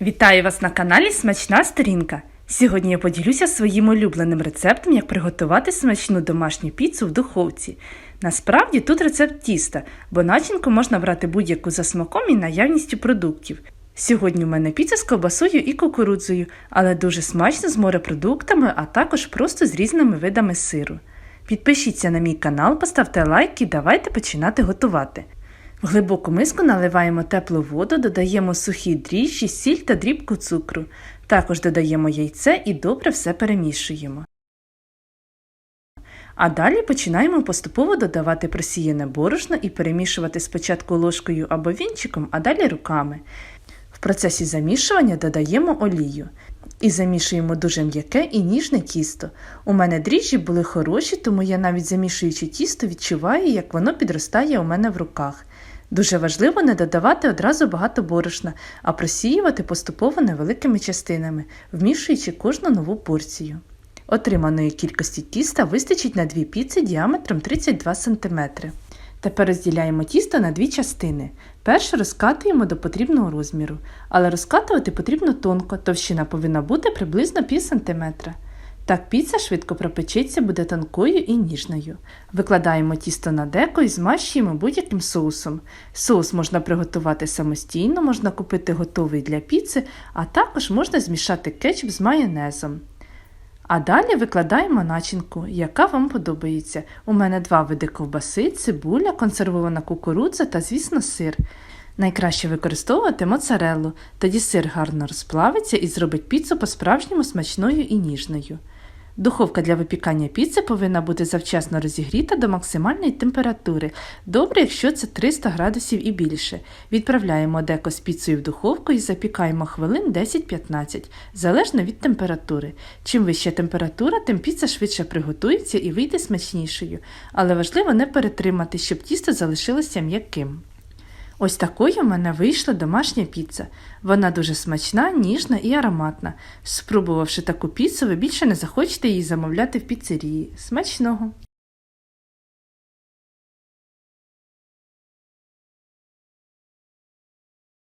Вітаю вас на каналі Смачна Сторінка. Сьогодні я поділюся своїм улюбленим рецептом, як приготувати смачну домашню піцу в духовці. Насправді тут рецепт тіста, бо начинку можна брати будь-яку за смаком і наявністю продуктів. Сьогодні у мене піца з ковбасою і кукурудзою, але дуже смачно з морепродуктами, а також просто з різними видами сиру. Підпишіться на мій канал, поставте лайк і давайте починати готувати. Глибоку миску наливаємо теплу воду, додаємо сухі дріжджі, сіль та дрібку цукру. Також додаємо яйце і добре все перемішуємо. А далі починаємо поступово додавати просіяне борошно і перемішувати спочатку ложкою або вінчиком, а далі руками. В процесі замішування додаємо олію. І замішуємо дуже м'яке і ніжне тісто. У мене дріжджі були хороші, тому я навіть замішуючи тісто відчуваю, як воно підростає у мене в руках. Дуже важливо не додавати одразу багато борошна, а просіювати поступово невеликими частинами, вмішуючи кожну нову порцію. Отриманої кількості тіста вистачить на дві піци діаметром 32 см. Тепер розділяємо тісто на дві частини. Перше розкатуємо до потрібного розміру, але розкатувати потрібно тонко, товщина повинна бути приблизно пів сантиметра. Так піца швидко пропечеться, буде тонкою і ніжною. Викладаємо тісто на деко і змащуємо будь-яким соусом. Соус можна приготувати самостійно, можна купити готовий для піци, а також можна змішати кетчуп з майонезом. А далі викладаємо начинку, яка вам подобається. У мене два види ковбаси, цибуля, консервована кукурудза та, звісно, сир. Найкраще використовувати моцареллу, тоді сир гарно розплавиться і зробить піцу по-справжньому смачною і ніжною. Духовка для випікання піци повинна бути завчасно розігріта до максимальної температури. Добре, якщо це 300 градусів і більше. Відправляємо деко з піцею в духовку і запікаємо хвилин 10-15, залежно від температури. Чим вища температура, тим піца швидше приготується і вийде смачнішою, але важливо не перетримати, щоб тісто залишилося м'яким. Ось такою в мене вийшла домашня піца. Вона дуже смачна, ніжна і ароматна. Спробувавши таку піцу, ви більше не захочете її замовляти в піцерії. Смачного!